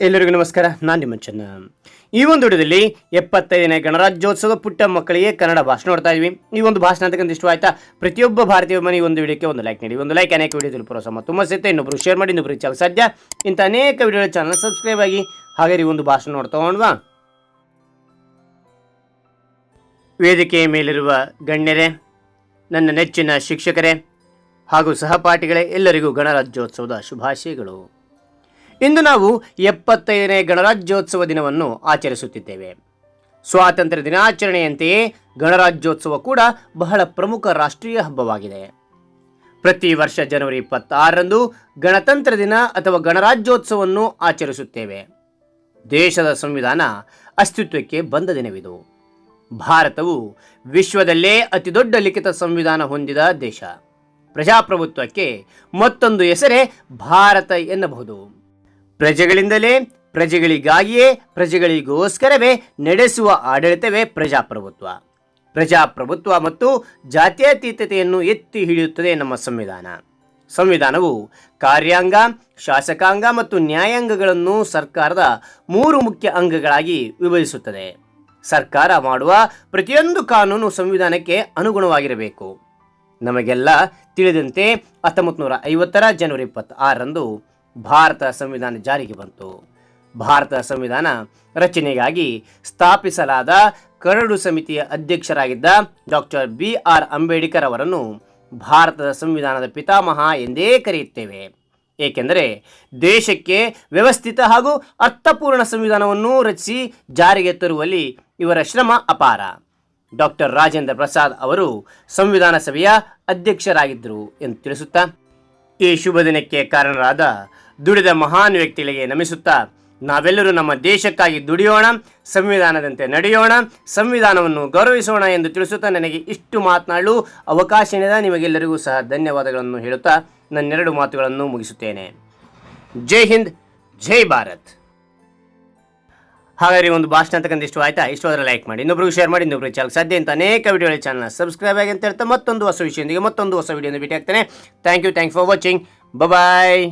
ಎಲ್ಲರಿಗೂ ನಮಸ್ಕಾರ, ನಾನು ನಿಮ್ಮ ಚೆನ್ನ. ಈ ಒಂದು ವಿಡಿಯೋದಲ್ಲಿ ಎಪ್ಪತ್ತೈದನೇ ಗಣರಾಜ್ಯೋತ್ಸವ ಪುಟ್ಟ ಮಕ್ಕಳಿಗೆ ಕನ್ನಡ ಭಾಷಣ ನೋಡ್ತಾ ಇದ್ವಿ. ಈ ಒಂದು ಭಾಷಣ ಅಂತಕ್ಕಂಥ ಇಷ್ಟ ಆಯ್ತಾ? ಪ್ರತಿಯೊಬ್ಬ ಭಾರತೀಯ ಮನೆ ಒಂದು ವಿಡಿಯೋಕ್ಕೆ ಒಂದು ಲೈಕ್ ನೀಡಿ. ಒಂದು ಲೈಕ್ ಅನೇಕ ವಿಡಿಯೋ ಪ್ರೋತ್ಸಾಹ ತುಂಬ ಸಿಗುತ್ತೆ. ಇನ್ನೊಬ್ಬರು ಶೇರ್ ಮಾಡಿ ಇನ್ನೊಬ್ಬರು ಚಾನಲ್ ಸಾಧ್ಯ? ಇಂಥ ಅನೇಕ ವಿಡಿಯೋ ಚಾನಲ್ ಸಬ್ಸ್ಕ್ರೈಬ್ ಆಗಿ, ಹಾಗೆ ಈ ಒಂದು ಭಾಷಣ ನೋಡ್ತಾ ಹೋಗೋಣವಾ ವೇದಿಕೆಯ ಮೇಲಿರುವ ಗಣ್ಯರೇ, ನನ್ನ ನೆಚ್ಚಿನ ಶಿಕ್ಷಕರೇ, ಹಾಗೂ ಸಹಪಾಠಿಗಳೇ, ಎಲ್ಲರಿಗೂ ಗಣರಾಜ್ಯೋತ್ಸವದ ಶುಭಾಶಯಗಳು. ಇಂದು ನಾವು ಎಪ್ಪತ್ತೈದನೇ ಗಣರಾಜ್ಯೋತ್ಸವ ದಿನವನ್ನು ಆಚರಿಸುತ್ತಿದ್ದೇವೆ. ಸ್ವಾತಂತ್ರ್ಯ ದಿನಾಚರಣೆಯಂತೆಯೇ ಗಣರಾಜ್ಯೋತ್ಸವ ಕೂಡ ಬಹಳ ಪ್ರಮುಖ ರಾಷ್ಟ್ರೀಯ ಹಬ್ಬವಾಗಿದೆ. ಪ್ರತಿ ವರ್ಷ ಜನವರಿ ಇಪ್ಪತ್ತಾರರಂದು ಗಣತಂತ್ರ ದಿನ ಅಥವಾ ಗಣರಾಜ್ಯೋತ್ಸವವನ್ನು ಆಚರಿಸುತ್ತೇವೆ. ದೇಶದ ಸಂವಿಧಾನ ಅಸ್ತಿತ್ವಕ್ಕೆ ಬಂದ ದಿನವಿದು. ಭಾರತವು ವಿಶ್ವದಲ್ಲೇ ಅತಿದೊಡ್ಡ ಲಿಖಿತ ಸಂವಿಧಾನ ಹೊಂದಿದ ದೇಶ. ಪ್ರಜಾಪ್ರಭುತ್ವಕ್ಕೆ ಮತ್ತೊಂದು ಹೆಸರೇ ಭಾರತ ಎನ್ನಬಹುದು. ಪ್ರಜೆಗಳಿಂದಲೇ, ಪ್ರಜೆಗಳಿಗಾಗಿಯೇ, ಪ್ರಜೆಗಳಿಗೋಸ್ಕರವೇ ನಡೆಸುವ ಆಡಳಿತವೇ ಪ್ರಜಾಪ್ರಭುತ್ವ. ಪ್ರಜಾಪ್ರಭುತ್ವ ಮತ್ತು ಜಾತ್ಯತೀತತೆಯನ್ನು ಎತ್ತಿ ಹಿಡಿಯುತ್ತದೆ ನಮ್ಮ ಸಂವಿಧಾನ. ಸಂವಿಧಾನವು ಕಾರ್ಯಾಂಗ, ಶಾಸಕಾಂಗ ಮತ್ತು ನ್ಯಾಯಾಂಗಗಳನ್ನು ಸರ್ಕಾರದ ಮೂರು ಮುಖ್ಯ ಅಂಗಗಳಾಗಿ ವಿಭಜಿಸುತ್ತದೆ. ಸರ್ಕಾರ ಮಾಡುವ ಪ್ರತಿಯೊಂದು ಕಾನೂನು ಸಂವಿಧಾನಕ್ಕೆ ಅನುಗುಣವಾಗಿರಬೇಕು. ನಮಗೆಲ್ಲ ತಿಳಿದಂತೆ ಹತ್ತೊಂಬತ್ತು ನೂರ ಐವತ್ತರ ಜನವರಿ ಇಪ್ಪತ್ತಾರರಂದು ಭಾರತ ಸಂವಿಧಾನ ಜಾರಿಗೆ ಬಂತು. ಭಾರತ ಸಂವಿಧಾನ ರಚನೆಗಾಗಿ ಸ್ಥಾಪಿಸಲಾದ ಕರಡು ಸಮಿತಿಯ ಅಧ್ಯಕ್ಷರಾಗಿದ್ದ ಡಾಕ್ಟರ್ ಬಿ ಆರ್ ಅಂಬೇಡ್ಕರ್ ಅವರನ್ನು ಭಾರತದ ಸಂವಿಧಾನದ ಪಿತಾಮಹ ಎಂದೇ ಕರೆಯುತ್ತೇವೆ. ಏಕೆಂದರೆ ದೇಶಕ್ಕೆ ವ್ಯವಸ್ಥಿತ ಹಾಗೂ ಅರ್ಥಪೂರ್ಣ ಸಂವಿಧಾನವನ್ನು ರಚಿಸಿ ಜಾರಿಗೆ ತರುವಲ್ಲಿ ಇವರ ಶ್ರಮ ಅಪಾರ. ಡಾಕ್ಟರ್ ರಾಜೇಂದ್ರ ಪ್ರಸಾದ್ ಅವರು ಸಂವಿಧಾನ ಸಭೆಯ ಅಧ್ಯಕ್ಷರಾಗಿದ್ದರು ಎಂದು ತಿಳಿಸುತ್ತಾ, ಈ ಶುಭ ದಿನಕ್ಕೆ ಕಾರಣರಾದ ದುಡಿದ ಮಹಾನ್ ವ್ಯಕ್ತಿಗಳಿಗೆ ನಮಿಸುತ್ತಾ ನಾವೆಲ್ಲರೂ ನಮ್ಮ ದೇಶಕ್ಕಾಗಿ ದುಡಿಯೋಣ, ಸಂವಿಧಾನದಂತೆ ನಡೆಯೋಣ, ಸಂವಿಧಾನವನ್ನು ಗೌರವಿಸೋಣ ಎಂದು ತಿಳಿಸುತ್ತಾ ನನಗೆ ಇಷ್ಟು ಮಾತನಾಡಲು ಅವಕಾಶ ನೀಡಿದ ನಿಮಗೆಲ್ಲರಿಗೂ ಸಹ ಧನ್ಯವಾದಗಳನ್ನು ಹೇಳುತ್ತಾ ನನ್ನೆರಡು ಮಾತುಗಳನ್ನು ಮುಗಿಸುತ್ತೇನೆ. ಜೈ ಹಿಂದ್, ಜೈ ಭಾರತ್. ಹಾಗಾದರೆ ಒಂದು ಭಾಷಣ ಅಂತಕ್ಕಂಥ ಇಷ್ಟ ಆಯ್ತಾ? ಇಷ್ಟವಾದ್ರೆ ಲೈಕ್ ಮಾಡಿ. ಇನ್ನೊಬ್ರಿಗೆ ಶೇರ್ ಮಾಡಿ, ಇನ್ನೊಬ್ರಿಗೆ ಚಾನಲ್ ಸಾಧ್ಯ ಅಂತ ಅನೇಕ ವಿಡಿಯೋಗಳ ಚಾನಲ್ ಸಬ್ಸ್ಕ್ರೈಬ್ ಆಗಿ ಅಂತ ಹೇಳ್ತಾ ಮತ್ತೊಂದು ಹೊಸ ವಿಷಯದೊಂದಿಗೆ ಮತ್ತೊಂದು ಹೊಸ ವಿಡಿಯೋನ ಭೇಟಿ ಆಗ್ತಾನೆ thank you thank for watching bye